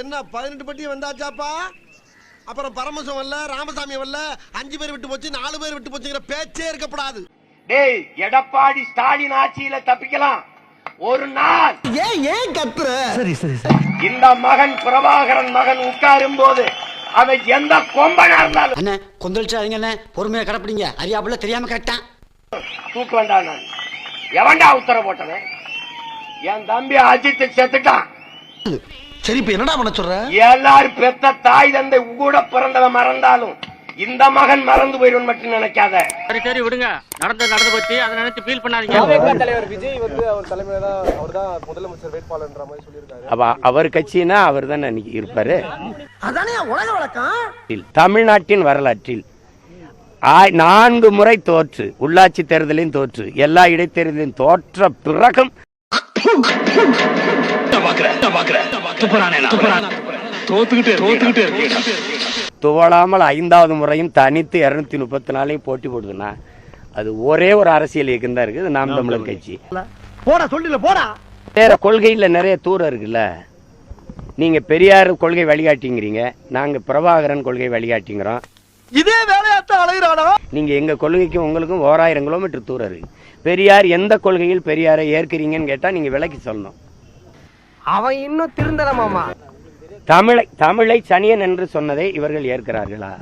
என்ன பதினெட்டு பட்டி வந்தாச்சாப்பா? அப்புறம் பரமசம் வரல ராமசாமி வரல அஞ்சு பேர் விட்டு போச்சு நாலு பேர் விட்டு போச்சுங்கிற பேச்சே இருக்கப்படாது டேய் எடப்பாடி ஸ்டாலின் ஆட்சியில தப்பிக்கலாம். ஒரு நாள். ஏன் ஏன் கத்துற? இந்த மகன் பிரபாகரன் மகன் உட்காரும் போது அவன் எந்த கொம்பனா இருந்தாலும். அண்ணே கொந்தளிச்சாதீங்க அண்ணே. பொறுமையா கடப்பிடிங்க. அறியாப்புல தெரியாம கேட்டான் தூக்க வேண்டாம் நான் எவன்டா உத்தரவு போட்டவன்? என் தம்பி அஜித் செத்துட்டான். சரி இப்ப என்னடா பண்ண சொல்ற எல்லாரும் பெத்த தாய் தந்தை கூட பிறந்தவன் மறந்தாலும் இந்த மகன் மறந்து போயிடும் மட்டும் நினைக்காத சரி சரி விடுங்க நடந்து நடந்து போச்சு அதை நினைச்சு ஃபீல் பண்ணாதீங்க தலைவர் விஜய் வந்து அவர் தலைமையில தான் அவர் தான் முதலமைச்சர் வேட்பாளர்ன்ற மாதிரி சொல்லியிருக்காரு அப்ப அவர் கட்சினா அவர் தானே அன்னைக்கு இருப்பாரு அதானே உலக வழக்கம் தமிழ்நாட்டின் வரலாற்றில் நான்கு முறை தோற்று உள்ளாட்சி தேர்தலையும் தோற்று எல்லா இடைத்தேர்தலையும் தோற்ற பிறகும் துவளாமல் ஐந்தாவது முறையும் தனித்து இருநூத்தி முப்பத்தி நாலையும் போட்டி போடுதுன்னா அது ஒரே ஒரு அரசியல் இயக்கம் தான் இருக்குது. நாம் தமிழர் கட்சி. போடா சொல்லில போடா. வேற கொள்கையில நிறைய தூரம் இருக்குல்ல. நீங்க பெரியார் கொள்கை வழிகாட்டிங்கிறீங்க. நாங்க பிரபாகரன் கொள்கை வழிகாட்டிங்கிறோம். இதே வேலையாத்தான் அலைகிறானா நீங்க எங்க கொள்கைக்கும் உங்களுக்கும் ஓராயிரம் கிலோமீட்டர் தூரம் இருக்கு. பெரியார் எந்த கொள்கையில் பெரியாரை ஏற்கிறீங்கன்னு கேட்டா நீங்க விளக்கி சொல்லணும். அவன் இன்னும் திருந்தல மாமா. தமிழை தமிழை சனியன் என்று சொன்னதை இவர்கள் ஏற்கிறார்களா?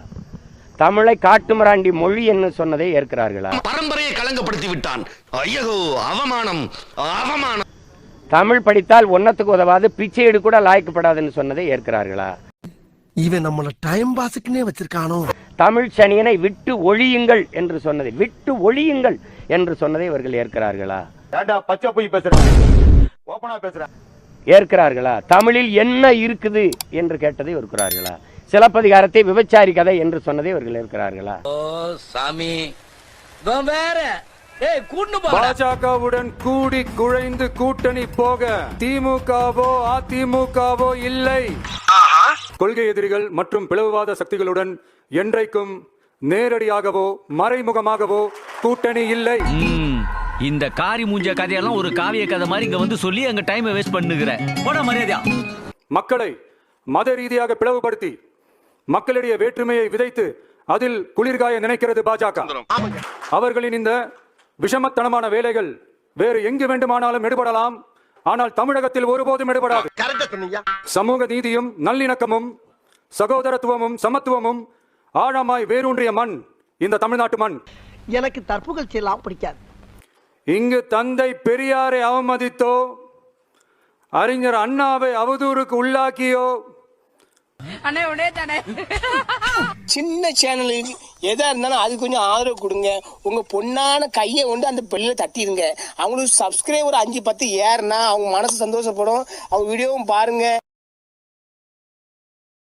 தமிழை காட்டுமிராண்டி மொழி என்று சொன்னதை ஏற்கிறார்களா? பரம்பரையை களங்கப்படுத்தி விட்டான். ஐயோ அவமானம் அவமானம். தமிழ் படித்தால் ஒன்னத்துக்கு உதவாது பிச்சை எடு கூட லாய்க்கப்படாதுன்னு சொன்னதை ஏற்கிறார்களா? இவன் நம்மள டைம் பாஸுக்குன்னே வச்சிருக்கானோ? தமிழ் சனியனை விட்டு ஒழியுங்கள் என்று சொன்னதை விட்டு ஒழியுங்கள் என்று சொன்னதை இவர்கள் ஏற்கிறார்களா? பச்சை போய் பேசுறேன் ஓப்பனா பேசுறேன் ஏற்கிறார்களா? தமிழில் என்ன இருக்குது என்று கேட்டதை ஏற்கிறார்களா சிலப்பதிகாரத்தை விபச்சாரி கதை என்று சொன்னதை இவர்கள் ஏற்கிறார்களா? சாமி. பாஜகவுடன் கூடி குழைந்து கூட்டணி போக திமுகவோ அதிமுகவோ இல்லை. கொள்கை எதிரிகள் மற்றும் பிளவுவாத சக்திகளுடன் என்றைக்கும் நேரடியாகவோ மறைமுகமாகவோ கூட்டணி இல்லை. இந்த காரி மூஞ்ச கதையெல்லாம் ஒரு காவிய கதை மாதிரி இங்க வந்து சொல்லி அங்க டைமை வேஸ்ட் பண்ணுகிற. போட மரியாதையா. மக்களை மத ரீதியாக பிளவுபடுத்தி மக்களிடையே வேற்றுமையை விதைத்து அதில் குளிர்காய நினைக்கிறது பாஜக. அவர்களின் இந்த விஷமத்தனமான வேலைகள் வேறு எங்கு வேண்டுமானாலும் எடுபடலாம். ஆனால் தமிழகத்தில் ஒருபோதும் எடுபடாது. சமூக நீதியும் நல்லிணக்கமும் சகோதரத்துவமும் சமத்துவமும் ஆழமாய் வேரூன்றிய மண் இந்த தமிழ்நாட்டு மண். எனக்கு தற்புகழ்ச்சி எல்லாம் பிடிக்காது. இங்கு தந்தை பெரியாரை அவமதித்தோ அறிஞர் அண்ணாவை அவதூறுக்கு உள்ளாக்கியோ. சின்ன சேனலுக்கு எதா இருந்தாலும் அது கொஞ்சம் ஆதரவு கொடுங்க. உங்க பொண்ணான கையை கொண்டு அந்த பெல்லில தட்டிடுங்க. அவங்களுக்கு சப்ஸ்கிரைபர் அஞ்சு பத்து ஏறுனா அவங்க மனசு சந்தோஷப்படும். அவங்க வீடியோவும் பாருங்க.